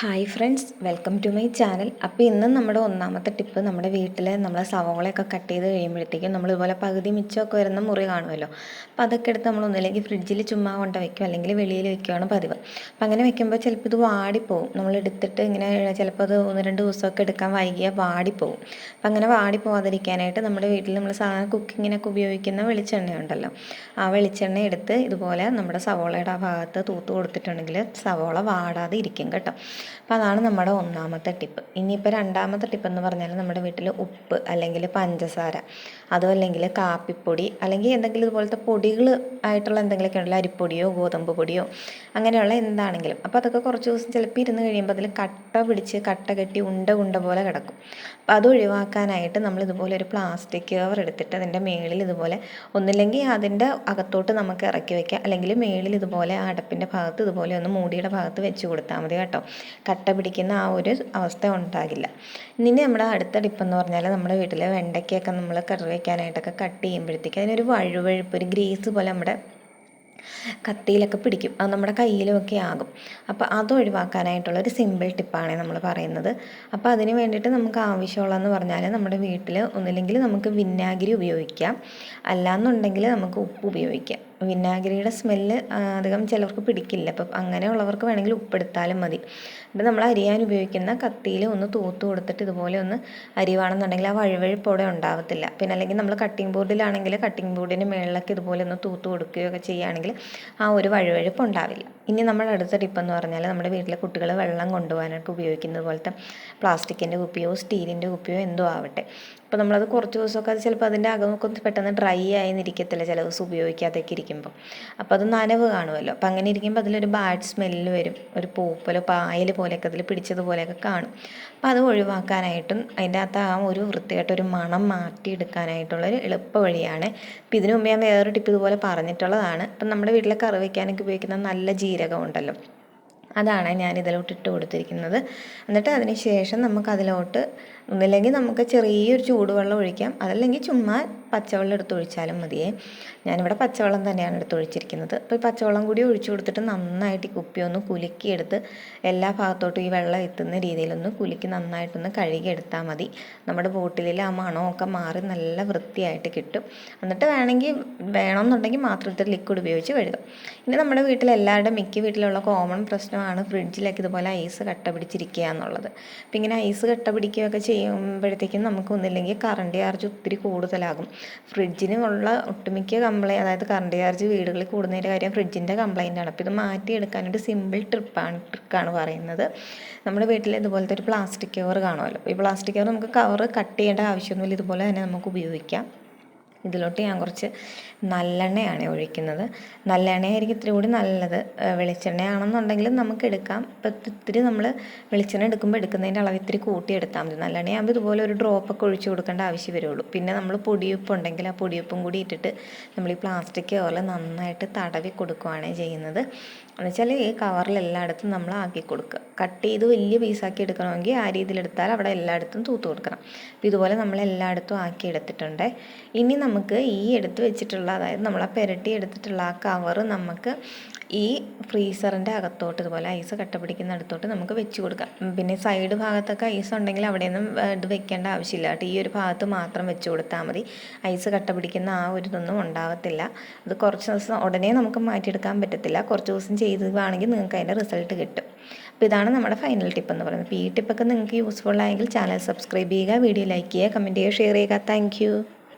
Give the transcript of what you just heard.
Hi friends welcome to my channel. അപ്പോൾ ഇന്ന് നമ്മുടെ ഒന്നാമത്തെ ടിപ്പ് നമ്മുടെ വീട്ടിൽ നമ്മൾ സവോളയൊക്കെ കട്ട് ചെയ്ത് കഴിയുമ്പോഴത്തേക്കും നമ്മൾ ഇതുപോലെ പകുതി മിച്ചമൊക്കെ വരുന്ന മുറി കാണുമല്ലോ. അപ്പോൾ അതൊക്കെ എടുത്ത് നമ്മൾ ഒന്നില്ലെങ്കിൽ ഫ്രിഡ്ജിൽ ചുമ്മാ കൊണ്ട് വയ്ക്കും അല്ലെങ്കിൽ വെളിയിൽ വയ്ക്കുകയാണ് പതിവ്. അപ്പോൾ അങ്ങനെ വെക്കുമ്പോൾ ചിലപ്പോൾ ഇത് വാടിപ്പോവും. നമ്മൾ എടുത്തിട്ട് ഇങ്ങനെ ചിലപ്പോൾ അത് ഒന്ന് രണ്ട് ദിവസമൊക്കെ എടുക്കാൻ വൈകിയാൽ വാടിപ്പോവും. അപ്പം അങ്ങനെ വാടി പോകാതിരിക്കാനായിട്ട് നമ്മുടെ വീട്ടിൽ നമ്മൾ സാധാരണ കുക്കിങ്ങിനൊക്കെ ഉപയോഗിക്കുന്ന വെളിച്ചെണ്ണ ഉണ്ടല്ലോ ആ വെളിച്ചെണ്ണ എടുത്ത് ഇതുപോലെ നമ്മുടെ സവോളയുടെ ആ ഭാഗത്ത് തൂത്ത് കൊടുത്തിട്ടുണ്ടെങ്കിൽ സവോള വാടാതെ ഇരിക്കും കേട്ടോ. അപ്പോൾ അതാണ് നമ്മുടെ ഒന്നാമത്തെ ടിപ്പ് ഇനിയിപ്പോൾ രണ്ടാമത്തെ ടിപ്പ് എന്ന് പറഞ്ഞാൽ നമ്മുടെ വീട്ടിൽ ഉപ്പ് അല്ലെങ്കിൽ പഞ്ചസാര അതോ അല്ലെങ്കിൽ കാപ്പിപ്പൊടി അല്ലെങ്കിൽ എന്തെങ്കിലും ഇതുപോലത്തെ പൊടികൾ ആയിട്ടുള്ള എന്തെങ്കിലുമൊക്കെ ഉണ്ടല്ലോ അരിപ്പൊടിയോ ഗോതമ്പ് പൊടിയോ അങ്ങനെയുള്ള എന്താണെങ്കിലും. അപ്പോൾ അതൊക്കെ കുറച്ച് ദിവസം ചിലപ്പോൾ ഇരുന്ന് കഴിയുമ്പോൾ അതിൽ കട്ട പിടിച്ച് കട്ട കെട്ടി ഉണ്ട ഉണ്ട പോലെ കിടക്കും. അപ്പോൾ അത് ഒഴിവാക്കാനായിട്ട് നമ്മൾ ഇതുപോലെ ഒരു പ്ലാസ്റ്റിക് കവർ എടുത്തിട്ട് അതിന്റെ മേളിൽ ഇതുപോലെ ഒന്നില്ലെങ്കിൽ അതിന്റെ അകത്തോട്ട് നമുക്ക് ഇറക്കി വയ്ക്കാം അല്ലെങ്കിൽ മേളിൽ ഇതുപോലെ അടപ്പിന്റെ ഭാഗത്ത് ഇതുപോലെ ഒന്ന് മൂടിയുടെ ഭാഗത്ത് വെച്ച് കൊടുത്താൽ മതി കേട്ടോ. കട്ട പിടിക്കുന്ന ആ ഒരു അവസ്ഥ ഉണ്ടാകില്ല. ഇനി നമ്മുടെ അടുത്ത ടിപ്പെന്ന് പറഞ്ഞാൽ നമ്മുടെ വീട്ടിൽ വെണ്ടയ്ക്കൊക്കെ നമ്മൾ കറി വയ്ക്കാനായിട്ടൊക്കെ കട്ട് ചെയ്യുമ്പോഴത്തേക്ക് അതിനൊരു വഴുവഴുപ്പ് ഒരു ഗ്രീസ് പോലെ നമ്മുടെ കത്തിയിലൊക്കെ പിടിക്കും. അത് നമ്മുടെ കയ്യിലുമൊക്കെ ആകും. അപ്പോൾ അത് ഒഴിവാക്കാനായിട്ടുള്ള ഒരു സിമ്പിൾ ടിപ്പാണ് നമ്മൾ പറയുന്നത്. അപ്പോൾ അതിന് വേണ്ടിയിട്ട് നമുക്ക് ആവശ്യമുള്ളതെന്ന് പറഞ്ഞാൽ നമ്മുടെ വീട്ടിൽ ഒന്നില്ലെങ്കിൽ നമുക്ക് വിനാഗിരി ഉപയോഗിക്കാം. അല്ലാന്നുണ്ടെങ്കിൽ നമുക്ക് ഉപ്പ് ഉപയോഗിക്കാം. വിനാഗിരിയുടെ സ്മെല്ല് അധികം ചിലവർക്ക് പിടിക്കില്ല. അപ്പം അങ്ങനെയുള്ളവർക്ക് വേണമെങ്കിൽ ഉപ്പെടുത്താലും മതി. എന്നിട്ട് നമ്മൾ അരിയാൻ ഉപയോഗിക്കുന്ന കത്തിയിൽ ഒന്ന് തൂത്ത് കൊടുത്തിട്ട് ഇതുപോലെ ഒന്ന് അരിവാണെന്നുണ്ടെങ്കിൽ ആ വഴുവഴുപ്പോടെ ഉണ്ടാവത്തില്ല. പിന്നെ അല്ലെങ്കിൽ നമ്മൾ കട്ടിംഗ് ബോർഡിലാണെങ്കിൽ കട്ടിംഗ് ബോർഡിന് മേളിലൊക്കെ ഇതുപോലെ ഒന്ന് തൂത്ത് കൊടുക്കുകയൊക്കെ ചെയ്യുകയാണെങ്കിൽ ആ ഒരു വഴുവഴുപ്പ് ഉണ്ടാവില്ല. ഇനി നമ്മൾ അടുത്ത ടിപ്പെന്ന് പറഞ്ഞാൽ നമ്മുടെ വീട്ടിലെ കുട്ടികൾ വെള്ളം കൊണ്ടുപോകാനൊക്കെ ഉപയോഗിക്കുന്നത് പോലത്തെ പ്ലാസ്റ്റിക്കിന്റെ കുപ്പിയോ സ്റ്റീലിന്റെ കുപ്പിയോ എന്തോ ആവട്ടെ. അപ്പോൾ നമ്മളത് കുറച്ച് ദിവസമൊക്കെ അത് ചിലപ്പോൾ അതിന്റെ അകമൊക്കെ പെട്ടെന്ന് ഡ്രൈ ആയി നിൽക്കത്തില്ല ചില ദിവസം ഉപയോഗിക്കാതെയൊക്കെ ഇരിക്കുമ്പോൾ അപ്പോൾ അത് നനവ് കാണുമല്ലോ. അപ്പോൾ അങ്ങനെ ഇരിക്കുമ്പോൾ അതിലൊരു ബാഡ് സ്മെല്ല് വരും. ഒരു പൂപ്പലോ പായൽ പോലെയൊക്കെ അതിൽ പിടിച്ചതുപോലെയൊക്കെ കാണും. അപ്പോൾ അത് ഒഴിവാക്കാനായിട്ടും അതിന്റെ അകത്ത് ആ ഒരു വൃത്തിയായിട്ടൊരു മണം മാറ്റിയെടുക്കാനായിട്ടുള്ളൊരു എളുപ്പ വഴിയാണ്. അപ്പോൾ ഇതിനു മുമ്പ് ഞാൻ വേറൊരു ടിപ്പ് ഇതുപോലെ പറഞ്ഞിട്ടുള്ളതാണ്. അപ്പം നമ്മുടെ വീട്ടിലെ കറി വയ്ക്കാനൊക്കെ ഉപയോഗിക്കുന്ന നല്ല ജീരകം ഉണ്ടല്ലോ. അതാണ് ഞാൻ ഇതിലോട്ട് ഇട്ട് കൊടുത്തിരിക്കുന്നത്. എന്നിട്ട് അതിന് ശേഷം നമുക്ക് അതിലോട്ട് ഒന്നില്ലെങ്കിൽ നമുക്ക് ചെറിയൊരു ചൂടുവെള്ളം ഒഴിക്കാം. അതല്ലെങ്കിൽ ചുമ്മാ പച്ചവെള്ളം എടുത്ത് ഒഴിച്ചാലും മതിയേ. ഞാനിവിടെ പച്ചവെള്ളം തന്നെയാണ് എടുത്ത് ഒഴിച്ചിരിക്കുന്നത്. അപ്പോൾ ഈ പച്ചവെള്ളം കൂടി ഒഴിച്ചു കൊടുത്തിട്ട് നന്നായിട്ട് ഈ കുപ്പി ഒന്ന് കുലുക്കിയെടുത്ത് എല്ലാ ഭാഗത്തോട്ടും ഈ വെള്ളം എത്തുന്ന രീതിയിലൊന്ന് കുലുക്കി നന്നായിട്ടൊന്ന് കഴുകി എടുത്താൽ മതി. നമ്മുടെ ബോട്ടിലിൽ ആ മണമൊക്കെ മാറി നല്ല വൃത്തിയായിട്ട് കിട്ടും. എന്നിട്ട് വേണമെങ്കിൽ വേണമെന്നുണ്ടെങ്കിൽ മാത്രം ഇത്തിരി ലിക്വിഡ് ഉപയോഗിച്ച് കഴുകാം. ഇനി നമ്മുടെ വീട്ടിൽ എല്ലാവരുടെ മിക്ക വീട്ടിലുള്ള കോമൺ പ്രശ്നമാണ് ഫ്രിഡ്ജിലൊക്കെ ഇതുപോലെ ഐസ് കട്ട പിടിച്ചിരിക്കുക എന്നുള്ളത്. അപ്പോൾ ഇങ്ങനെ ഐസ് കട്ട പിടിക്കുകയൊക്കെ ചെയ്യുമ്പോഴത്തേക്കും നമുക്ക് ഒന്നില്ലെങ്കിൽ കറണ്ട് ചാർജ് ഒത്തിരി കൂടുതലാകും. ഫ്രിഡ്ജിന് ഉള്ള ഒട്ടുമിക്ക കംപ്ലൈന്റ് അതായത് കറണ്ട് ചാർജ് വീടുകളിൽ കൂടുന്നതിന്റെ കാര്യം ഫ്രിഡ്ജിന്റെ കംപ്ലൈന്റ് ആണ്. അപ്പോൾ ഇത് മാറ്റിയെടുക്കാനൊരു സിമ്പിൾ ട്രിപ്പാണ് ട്രിക്കാണ് പറയുന്നത്. നമ്മുടെ വീട്ടിൽ ഇതുപോലത്തെ ഒരു പ്ലാസ്റ്റിക് കവർ കാണുമല്ലോ. ഈ പ്ലാസ്റ്റിക് കവർ നമുക്ക് കവർ കട്ട് ചെയ്യേണ്ട ആവശ്യമൊന്നുമില്ല. ഇതുപോലെ തന്നെ നമുക്ക് ഉപയോഗിക്കാം. ഇതിലോട്ട് ഞാൻ കുറച്ച് നല്ലെണ്ണയാണ് ഒഴിക്കുന്നത്. നല്ലെണ്ണയായിരിക്കും ഇത്തിരി കൂടി നല്ലത്. വെളിച്ചെണ്ണയാണെന്നുണ്ടെങ്കിലും നമുക്ക് എടുക്കാം. ഇപ്പം ഇത്തിരി നമ്മൾ വെളിച്ചെണ്ണ എടുക്കുമ്പോൾ എടുക്കുന്നതിന്റെ അളവ് ഇത്തിരി കൂട്ടി എടുത്താൽ മതി. നല്ലെണ്ണയാകുമ്പോൾ ഇതുപോലെ ഒരു ഡ്രോപ്പൊക്കെ ഒഴിച്ച് കൊടുക്കേണ്ട ആവശ്യം വരുള്ളൂ. പിന്നെ നമ്മൾ പൊടിയുപ്പ് ഉണ്ടെങ്കിൽ ആ പൊടിയുപ്പും കൂടി ഇട്ടിട്ട് നമ്മൾ ഈ പ്ലാസ്റ്റിക് കവറിൽ നന്നായിട്ട് തടവി കൊടുക്കുകയാണ് ചെയ്യുന്നത്. എന്നുവെച്ചാൽ ഈ കവറിൽ എല്ലായിടത്തും നമ്മൾ ആക്കി കൊടുക്കുക. കട്ട് ചെയ്ത് വലിയ പീസാക്കി എടുക്കണമെങ്കിൽ ആ രീതിയിലെടുത്താൽ അവിടെ എല്ലായിടത്തും തൂത്ത് കൊടുക്കണം. അപ്പോൾ ഇതുപോലെ നമ്മൾ എല്ലായിടത്തും ആക്കി എടുത്തിട്ടുണ്ട്. ഇനി നമുക്ക് ഈ എടുത്ത് വെച്ചിട്ടുള്ള അതായത് നമ്മൾ ആ പെരട്ടി എടുത്തിട്ടുള്ള ആ കവറ് നമുക്ക് ഈ ഫ്രീസറിന്റെ അകത്തോട്ട് ഇതുപോലെ ഐസ് കട്ട പിടിക്കുന്ന അടുത്തോട്ട് നമുക്ക് വെച്ച് കൊടുക്കാം. പിന്നെ സൈഡ് ഭാഗത്തൊക്കെ ഐസ് ഉണ്ടെങ്കിൽ അവിടെയൊന്നും ഇത് വെക്കേണ്ട ആവശ്യമില്ല. കേട്ടോ ഈ ഒരു ഭാഗത്ത് മാത്രം വെച്ച് കൊടുത്താൽ മതി. ഐസ് കട്ട പിടിക്കുന്ന ആ ഒരു ഇതൊന്നും ഉണ്ടാകത്തില്ല. അത് കുറച്ച് ദിവസം ഉടനെ നമുക്ക് മാറ്റിയെടുക്കാൻ പറ്റത്തില്ല. കുറച്ച് ദിവസം ചെയ്തതാണെങ്കിൽ നിങ്ങൾക്ക് അതിന്റെ റിസൾട്ട് കിട്ടും. അപ്പോൾ ഇതാണ് നമ്മുടെ ഫൈനൽ ടിപ്പ് എന്ന് പറയുന്നത്. അപ്പോൾ ഈ ടിപ്പൊക്കെ നിങ്ങൾക്ക് യൂസ്ഫുൾ ആയെങ്കിൽ ചാനൽ സബ്സ്ക്രൈബ് ചെയ്യുക വീഡിയോ ലൈക്ക് ചെയ്യുക കമന്റ് ചെയ്യുക ഷെയർ ചെയ്യുക. താങ്ക്